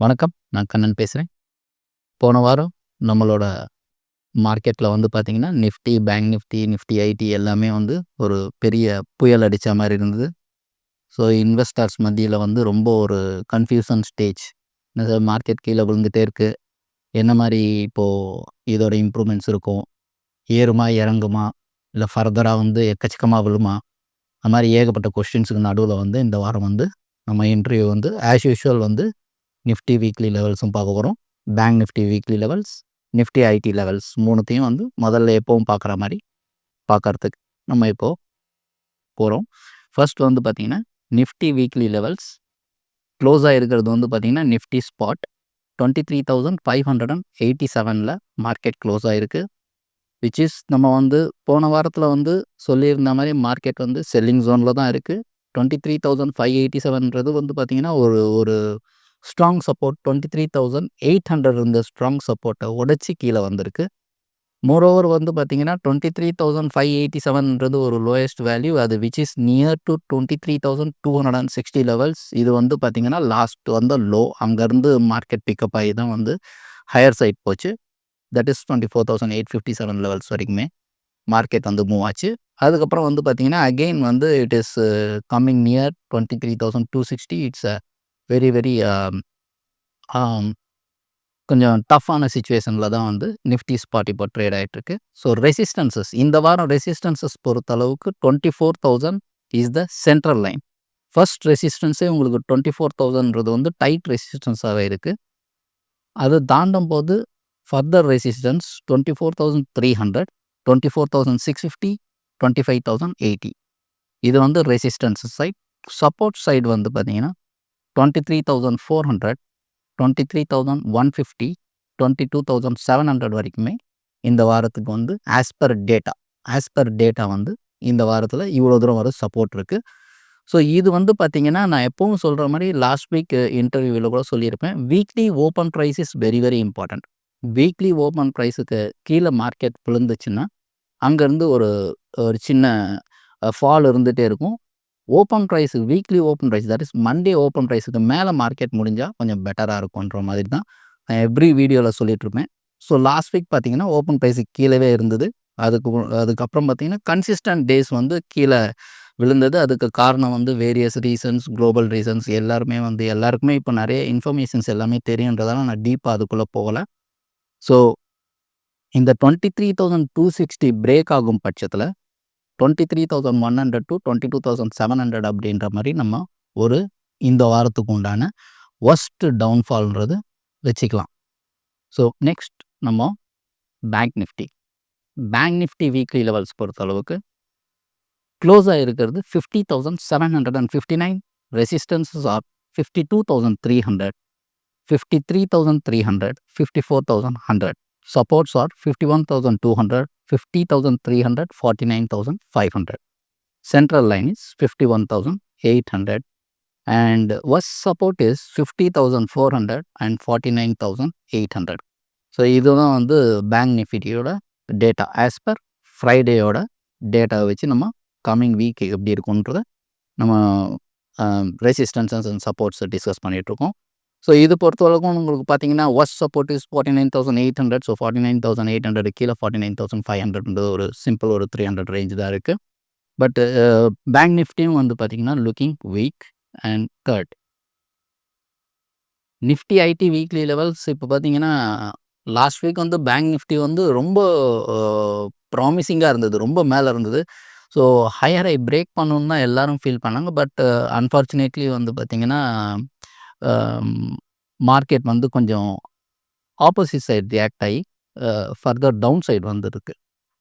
வணக்கம். நான் கண்ணன் பேசுகிறேன் போன வாரம் நம்மளோட மார்க்கெட்டில் வந்து பார்த்தீங்கன்னா, Nifty, bank Nifty, Nifty IT எல்லாமே வந்து ஒரு பெரிய புயல் அடித்த மாதிரி இருந்தது. ஸோ, இன்வெஸ்டர்ஸ் மத்தியில் வந்து ரொம்ப ஒரு கன்ஃப்யூஷன் ஸ்டேஜ். என்ன சார் மார்க்கெட் கீழே விழுந்துட்டே இருக்குது என்ன மாதிரி இப்போது இதோட இம்ப்ரூவ்மெண்ட்ஸ் இருக்கும்? ஏறுமா? இறங்குமா? இல்லை ஃபர்தராக வந்து எக்கச்சக்கமாக விழுமா? அது மாதிரி ஏகப்பட்ட கொஸ்டின்ஸுக்கு நடுவில் வந்து இந்த வாரம் வந்து நம்ம இன்டர்வியூ வந்து ஆஸ் யூஷுவல் வந்து நிஃப்டி வீக்லி லெவல்ஸும் பார்க்க போகிறோம் bank Nifty weekly levels, Nifty IT levels மூணுத்தையும் வந்து முதல்ல எப்போவும் பார்க்குற மாதிரி பார்க்கறதுக்கு நம்ம இப்போது போகிறோம் ஃபர்ஸ்ட் வந்து பார்த்திங்கன்னா நிஃப்டி வீக்லி லெவல்ஸ் க்ளோஸ் ஆகிருக்கிறது வந்து பார்த்தீங்கன்னா, நிஃப்டி ஸ்பாட் 23,587ல மார்க்கெட் க்ளோஸ் ஆகிருக்கு விச் இஸ் நம்ம வந்து போன வாரத்தில் வந்து சொல்லியிருந்த மாதிரி மார்க்கெட் வந்து செல்லிங் ஜோனில் தான் இருக்குது twenty three thousand five eighty 23,587ன்றது வந்து பார்த்திங்கன்னா ஒரு ஒரு strong support twenty three thousand eight hundred இருந்த ஸ்ட்ராங் சப்போர்ட்டை உடச்சி கீழே வந்திருக்கு. மோரோவர் வந்து பார்த்தீங்கன்னா twenty three thousand five eighty செவன்ன்றது ஒரு லோயஸ்ட் வேல்யூ அது which is near to twenty three thousand two hundred and sixty levels இது வந்து பார்த்தீங்கன்னா லாஸ்ட் வந்து லோ அங்கேருந்து மார்க்கெட் பிக்கப் ஆகி தான் வந்து ஹையர் சைட் போச்சு. That is twenty four thousand eight fifty seven levels வரைக்குமே மார்க்கெட் வந்து மூவ் ஆச்சு. அதுக்கப்புறம் வந்து பார்த்தீங்கன்னா அகெயின் வந்து it is coming near twenty three thousand two sixty it's a very very um, um, கொஞ்சம் டஃப்பான சுச்சுவேஷனில் தான் வந்து நிஃப்டி ஸ்பாட் இப்போ ட்ரேட் ஆயிட்டிருக்கு. ஸோ, ரெசிஸ்டன்சஸ் இந்த வாரம் ரெசிஸ்டன்சஸ் பொறுத்தளவுக்கு 24,000 is the central line. First ரெசிஸ்டன்ஸே உங்களுக்கு 24,000ன்றது வந்து டைட் ரெசிஸ்டன்ஸாகவே இருக்குது அது தாண்டும்போது ஃபர்தர் ரெசிஸ்டன்ஸ் 24,300, 24,650, 25,080 இது வந்து ரெசிஸ்டன்ஸ் சைட். சப்போர்ட் சைடு வந்து பார்த்தீங்கன்னா, 23,400, 23,150, 22,700 வரைக்குமே இந்த வாரத்துக்கு வந்து as per data as per data வந்து இந்த வாரத்தில் இவ்வளோ தூரம் வர சப்போர்ட் இருக்குது ஸோ, இது வந்து பார்த்தீங்கன்னா, நான் எப்பவும் சொல்கிற மாதிரி லாஸ்ட் வீக் இன்டர்வியூவில் கூட சொல்லியிருப்பேன். Weekly open price is very very important weekly open ப்ரைஸுக்கு கீழே மார்க்கெட் விழுந்துச்சுன்னா, அங்கேருந்து ஒரு ஒரு சின்ன ஃபால் இருந்துகிட்டே இருக்கும். Open price weekly open price that is Monday open ப்ரைஸுக்கு மேலே மார்க்கெட் முடிஞ்சால் கொஞ்சம் பெட்டராக இருக்கும்ன்ற மாதிரி தான் நான் எவ்ரி வீடியோவில் சொல்லிட்டுருப்பேன். ஸோ, லாஸ்ட் வீக் பார்த்தீங்கன்னா, ஓப்பன் ப்ரைஸுக்கு கீழே இருந்தது. அதுக்கு அதுக்கப்புறம் பார்த்தீங்கன்னா, கன்சிஸ்டன்ட் டேஸ் வந்து கீழே விழுந்தது. அதுக்கு காரணம் வந்து வேரியஸ் ரீசன்ஸ், குளோபல் ரீசன்ஸ் எல்லாருமே வந்து எல்லாருக்குமே இப்போ நிறைய இன்ஃபர்மேஷன்ஸ் எல்லாமே தெரியுன்றதால நான் டீப்பாக அதுக்குள்ளே போகல. ஸோ, இந்த 23,260 பிரேக் ஆகும் பட்சத்தில் twenty three thousand one hundred to twenty two thousand seven hundred அப்படின்ற மாதிரி நம்ம ஒரு இந்த வாரத்துக்கு உண்டான ஒஸ்ட்டு டவுன்ஃபால்ன்றது வச்சுக்கலாம். ஸோ நெக்ஸ்ட் நம்ம bank Nifty bank Nifty weekly levels பொறுத்த அளவுக்கு க்ளோஸாக இருக்கிறது fifty thousand seven hundred and fifty nine resistances are fifty two thousand three hundred fifty three thousand three hundred fifty four thousand hundred supports are fifty one thousand two hundred 51,200, 50,300, 49,500. Central line is 51,800 and worst support is 50,400 and 49,800. So, இதுதான் வந்து bank நிஃப்டியோட data. As per ஃப்ரைடேயோட டேட்டாவை வச்சு நம்ம coming week எப்படி இருக்குன்றத நம்ம uh resistances and சப்போர்ட்ஸை டிஸ்கஸ் பண்ணிட்டுருக்கோம். ஸோ, இது பொறுத்த வரைக்கும் உங்களுக்கு பார்த்தீங்கன்னா, ஒஸ்ட் சப்போர்ட் இஸ் 49,800 ஸோ, 49,800 கீழ 49,500ன்றது ஒரு சிம்பிள் ஒரு 300 ரேஞ்ச் தான் இருக்குது பட் பேங்க் uh, நிஃப்டியும் வந்து பார்த்தீங்கன்னா, லுக்கிங் வீக் அண்ட் கர்ட். நிஃப்டி ஐடி வீக்லி லெவல்ஸ் இப்போ பார்த்தீங்கன்னா, லாஸ்ட் வீக் வந்து பேங்க் நிஃப்டி வந்து ரொம்ப uh, ப்ராமிசிங்காக இருந்தது. ரொம்ப மேலே இருந்தது. ஸோ, ஹையரை பிரேக் பண்ணணும்னு தான் எல்லாரும் ஃபீல் பண்ணாங்க. பட் அன்ஃபார்ச்சுனேட்லி uh, வந்து பார்த்திங்கன்னா மார்க்கெட் வந்து கொஞ்சம் ஆப்போசிட் சைட் ரியாக்ட் ஆகி ஃபர்தர் டவுன் சைடு வந்துருக்கு.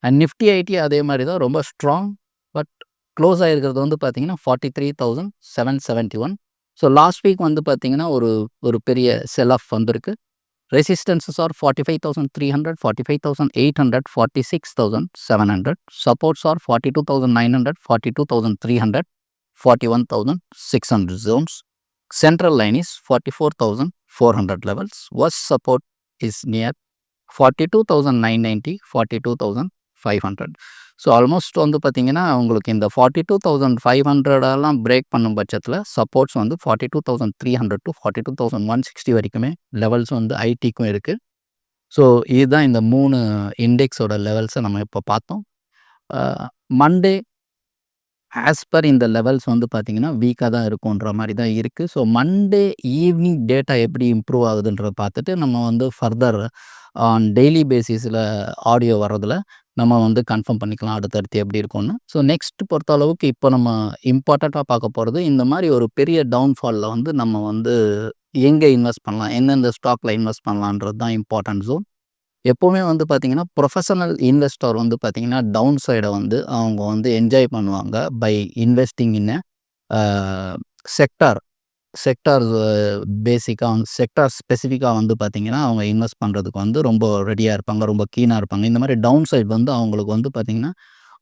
அண்ட் நிஃப்டி ஐடி அதே மாதிரி தான் ரொம்ப ஸ்ட்ராங் பட் க்ளோஸ் ஆகிருக்கிறது வந்து பார்த்திங்கன்னா forty three thousand seven seventy one so last week வந்து பார்த்திங்கன்னா ஒரு ஒரு பெரிய செல் ஆஃப் வந்திருக்கு. Resistances are forty five thousand three hundred forty five thousand eight hundred forty six thousand seven hundred supports are forty two thousand nine hundred forty two thousand three hundred forty one thousand six hundred zones Central line is 44,400 levels. Worst support is near 42,990, 42,500. So almost வந்து பார்த்தீங்கன்னா உங்களுக்கு இந்த forty two thousand five ஹண்ட்ரடெல்லாம் break பண்ணும் பட்சத்தில் supports வந்து forty two thousand three hundred to forty two thousand one sixty வரைக்குமே levels வந்து ஐடிக்கும் இருக்குது ஸோ இதுதான் இந்த மூணு இண்டெக்ஸோட லெவல்ஸை நம்ம இப்போ பார்த்தோம் மண்டே ஆஸ் பர் இந்த லெவல்ஸ் வந்து பார்த்திங்கன்னா வீக்காக தான் இருக்குன்ற மாதிரி தான் இருக்குது ஸோ மண்டே ஈவினிங் டேட்டா எப்படி இம்ப்ரூவ் ஆகுதுன்றத பார்த்துட்டு, நம்ம வந்து ஃபர்தர் ஆன் டெய்லி பேசிஸில் ஆடியோ வர்றதில் நம்ம வந்து கன்ஃபார்ம் பண்ணிக்கலாம் அடுத்தடுத்து எப்படி இருக்கும்னு. ஸோ நெக்ஸ்ட் பொறுத்த அளவுக்கு இப்போ நம்ம இம்பார்ட்டண்ட்டாக பார்க்க போகிறது இந்த மாதிரி ஒரு பெரிய டவுன்ஃபாலில் வந்து நம்ம வந்து எங்கே இன்வெஸ்ட் பண்ணலாம்? எந்தெந்த ஸ்டாக்ல இன்வெஸ்ட் பண்ணலான்றது தான் இம்பார்ட்டன்ட் எப்போவுமே வந்து பார்த்தீங்கன்னா, ப்ரொஃபஷனல் இன்வெஸ்டர் வந்து பார்த்திங்கன்னா டவுன் சைடை வந்து அவங்க வந்து என்ஜாய் பண்ணுவாங்க by investing in sector sector பேசிக்காக வந்து செக்டார் ஸ்பெசிஃபிக்காக வந்து பார்த்திங்கன்னா அவங்க இன்வெஸ்ட் பண்ணுறதுக்கு வந்து ரொம்ப ரெடியாக இருப்பாங்க. ரொம்ப கீனாக இருப்பாங்க. இந்த மாதிரி டவுன் சைட் வந்து அவங்களுக்கு வந்து பார்த்திங்கன்னா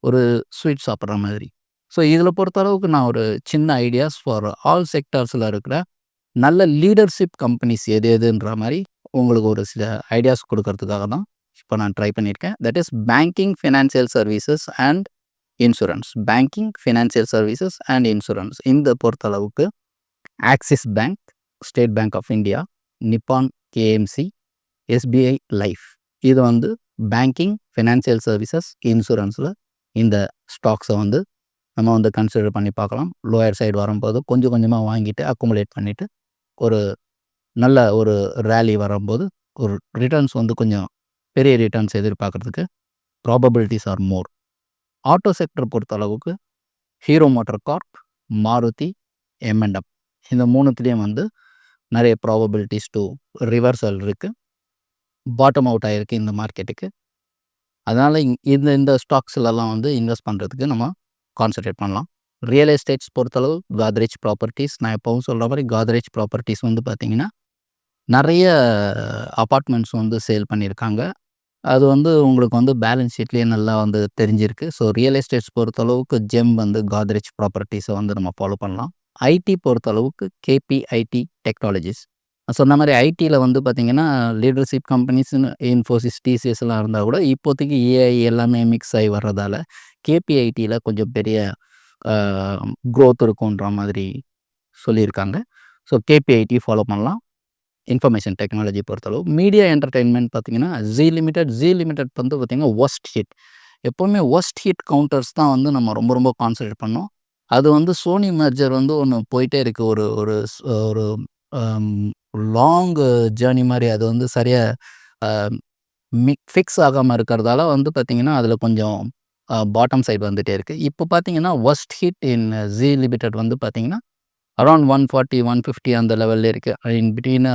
ஒரு ஸ்வீட் சாப்பிட்ற மாதிரி. ஸோ இதில் பொறுத்த அளவுக்கு நான் ஒரு சின்ன ஐடியாஸ் ஃபார் ஆல் செக்டார்ஸில் இருக்கிற நல்ல லீடர்ஷிப் கம்பெனிஸ் எது எதுன்ற மாதிரி உங்களுக்கு ஒரு சில ஐடியாஸ் கொடுக்கறதுக்காக தான் இப்போ நான் ட்ரை பண்ணியிருக்கேன். That is banking, financial services and insurance. Banking, financial services and insurance இந்த பொறுத்தளவுக்கு Axis Bank, State Bank of India, Nippon KMC, SBI Life. இது வந்து பேங்கிங், ஃபினான்சியல் சர்வீசஸ், இன்சூரன்ஸில் இந்த ஸ்டாக்ஸை வந்து நம்ம வந்து கன்சிடர் பண்ணி பார்க்கலாம். லோயர் சைடு வரும்போது கொஞ்சம் கொஞ்சமாக வாங்கிட்டு அக்குமுலேட் பண்ணிவிட்டு ஒரு நல்ல ஒரு ரேலி வரும்போது ஒரு ரிட்டர்ன்ஸ் வந்து கொஞ்சம் பெரிய returns எதிர்பார்க்குறதுக்கு probabilities are more. Auto sector பொறுத்த அளவுக்கு ஹீரோ மோட்டர் கார்ப், மாருதி, எம்&எம் இந்த மூணுத்துலேயும் வந்து நிறைய ப்ராபபிலிட்டிஸ் டூ ரிவர்சல் இருக்குது பாட்டம் அவுட் ஆகிருக்கு இந்த மார்க்கெட்டுக்கு. அதனால் இங் இந்த இந்த ஸ்டாக்ஸ்லலாம் வந்து இன்வெஸ்ட் பண்ணுறதுக்கு நம்ம கான்சன்ட்ரேட் பண்ணலாம். ரியல் எஸ்டேட்ஸ் பொறுத்தளவு காத்ரேஜ் ப்ராப்பர்ட்டிஸ் நான் எப்போவும் சொல்கிற மாதிரி காத்ரேஜ் ப்ராப்பர்ட்டிஸ் வந்து பார்த்திங்கன்னா நிறைய அப்பார்ட்மெண்ட்ஸ் வந்து சேல் பண்ணியிருக்காங்க. அது வந்து உங்களுக்கு வந்து பேலன்ஸ் ஷீட்லேயே நல்லா வந்து தெரிஞ்சிருக்கு. ஸோ ரியல் எஸ்டேட்ஸ் பொறுத்தளவுக்கு ஜெம் வந்து காத்ரேஜ் ப்ராப்பர்ட்டிஸை வந்து நம்ம ஃபாலோ பண்ணலாம். ஐடி பொறுத்தளவுக்கு கேபிஐடி டெக்னாலஜிஸ். சொன்ன மாதிரி ஐடியில் வந்து பார்த்திங்கன்னா லீடர்ஷிப் கம்பெனிஸ்ன்னு இன்ஃபோசிஸ், டிசிஎஸ்லாம் இருந்தால் கூட இப்போதைக்கு ஏஐ எல்லாமே மிக்ஸ் ஆகி வர்றதால, கேபிஐடியில் கொஞ்சம் பெரிய க்ரோத் குரோத் இருக்குன்ற மாதிரி சொல்லியிருக்காங்க. ஸோ கேபிஐடி ஃபாலோ பண்ணலாம். இன்ஃபர்மேஷன் டெக்னாலஜி பொறுத்தளவு. மீடியா என்டர்டெயின்மெண்ட் பார்த்தீங்கன்னா, ஜி லிமிடெட் ஜீ லிமிடெட் வந்து பார்த்திங்கன்னா ஒஸ்ட் ஹிட். எப்போவுமே ஒஸ்ட் ஹிட் கவுண்டர்ஸ் தான் வந்து நம்ம ரொம்ப ரொம்ப கான்சன்ட்ரேட் பண்ணோம் அது வந்து சோனி மேர்ஜர் வந்து ஒன்று போயிட்டே இருக்குது ஒரு ஒரு ஒரு லாங் ஜர்னி மாதிரி அது வந்து சரியாக மிக் ஃபிக்ஸ் ஆகாமல் இருக்கிறதால வந்து பார்த்திங்கன்னா அதில் கொஞ்சம் பாட்டம் சைடு வந்துகிட்டே இருக்குது இப்போ பார்த்தீங்கன்னா, worst hit in Zee limited வந்து பார்த்திங்கன்னா அரவுண்ட் 140, 150 அந்த லெவலில் இருக்குது இன் பிட்வீன்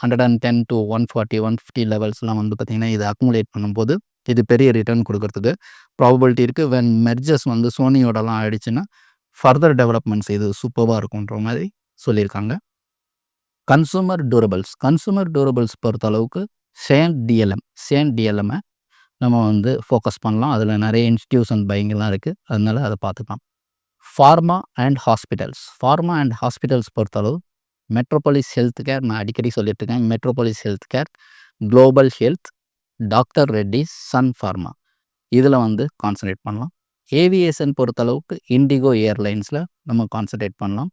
110 டூ 140, 150 லெவல்ஸ்லாம் வந்து பார்த்திங்கன்னா இது அக்குமுலேட் பண்ணும்போது, இது பெரிய ரிட்டர்ன் குடுக்கறதுக்கு ப்ராபபிலிட்டி இருக்குது வென் மெர்ஜஸ் வந்து சோனியோடலாம் ஆயிடுச்சுன்னா, ஃபர்தர் டெவலப்மெண்ட்ஸ் இது சூப்பராக இருக்குன்ற மாதிரி சொல்லியிருக்காங்க. கன்சூமர் டூரபிள்ஸ் கன்சூமர் டூரபிள்ஸ் பொறுத்த அளவுக்கு சேன் டிஎல்எம் சேன் டிஎல்எம்மை நம்ம வந்து ஃபோக்கஸ் பண்ணலாம். அதில் நிறைய இன்ஸ்டியூஷன் பைங்கெல்லாம் இருக்குது அதனால அதை பார்த்துக்கலாம். Pharma and hospitals pharma and hospitals பொறுத்தளவு மெட்ரோபாலிஸ் ஹெல்த் கேர் நான் அடிக்கடி சொல்லிட்டு இருக்கேன். Metropolis health care, Global Health, doctor Reddy Sun Pharma இதில் வந்து கான்சன்ட்ரேட் பண்ணலாம். ஏவியேஷன் பொறுத்தளவுக்கு இண்டிகோ ஏர்லைன்ஸில் நம்ம கான்சன்ட்ரேட் பண்ணலாம்.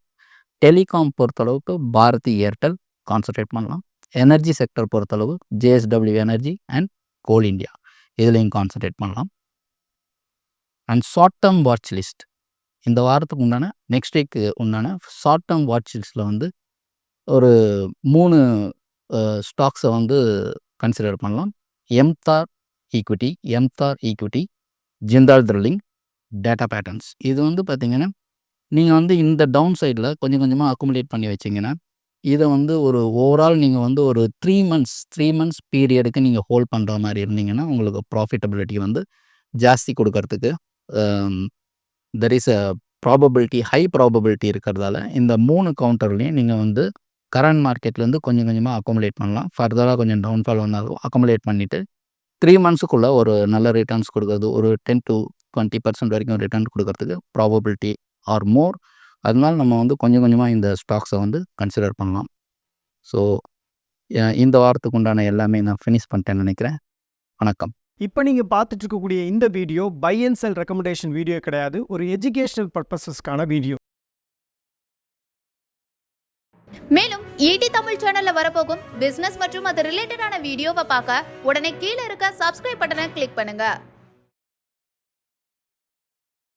டெலிகாம் பொறுத்தளவுக்கு பாரதி ஏர்டெல் கான்சன்ட்ரேட் பண்ணலாம். எனர்ஜி செக்டர் பொறுத்தளவு JSW energy and Coal India இதுலேயும் கான்சன்ட்ரேட் பண்ணலாம். And short term watch list இந்த வாரத்துக்கு உண்டான நெக்ஸ்ட் வீக்கு உண்டான ஷார்ட் டேர்ம் வாட்சில்ஸில் வந்து ஒரு மூணு ஸ்டாக்ஸை வந்து கன்சிடர் பண்ணலாம். MTAR equity, MTAR equity, Jindal drilling Data Patterns இது வந்து பார்த்தீங்கன்னா, நீங்கள் வந்து இந்த டவுன் சைடில் கொஞ்சம் கொஞ்சமாக அக்குமுலேட் பண்ணி வச்சீங்கன்னா, இதை வந்து ஒரு ஓவரால் நீங்கள் வந்து ஒரு த்ரீ மந்த்ஸ் த்ரீ மந்த்ஸ் பீரியடுக்கு நீங்கள் ஹோல்ட் பண்ணுற மாதிரி இருந்தீங்கன்னா, உங்களுக்கு ப்ராஃபிட்டபிலிட்டி வந்து ஜாஸ்தி கொடுக்கறதுக்கு there is a probability high probability இருக்கிறதால, இந்த மூணு கவுண்டர்லையும் நீங்கள் வந்து கரண்ட் மார்க்கெட்லேருந்து கொஞ்சம் கொஞ்சமாக அக்கோமடேட் பண்ணலாம். ஃபர்தராக கொஞ்சம் டவுன்ஃபால் வந்தாலும் அக்கோமடேட் பண்ணிவிட்டு த்ரீ மந்த்ஸுக்குள்ளே ஒரு நல்ல ரிட்டர்ன்ஸ் கொடுக்குறது ஒரு 10 டூ 20% வரைக்கும் ரிட்டர்ன் கொடுக்கறதுக்கு ப்ராபபிலிட்டி ஆர் மோர். அதனால நம்ம வந்து கொஞ்சம் கொஞ்சமாக இந்த ஸ்டாக்ஸை வந்து கன்சிடர் பண்ணலாம். ஸோ, இந்த வாரத்துக்கு உண்டான எல்லாமே நான் ஃபினிஷ் பண்ணிட்டேன்னு நினைக்கிறேன் வணக்கம். இப்போ நீங்கள் பார்த்துட்டு இருக்கக்கூடிய இந்த video buy and sell recommendation video கிடையாது. ஒரு எஜுகேஷனல் பர்பஸஸ்க்கான வீடியோ. மேலும் ஈடி தமிழ் சேனல்ல வரப்போகும் பிசினஸ் மற்றும் அது ரிலேட்டடான வீடியோவை பார்க்க உடனே கீழே இருக்க சப்ஸ்கிரைப் பட்டனை கிளிக் பண்ணுங்க.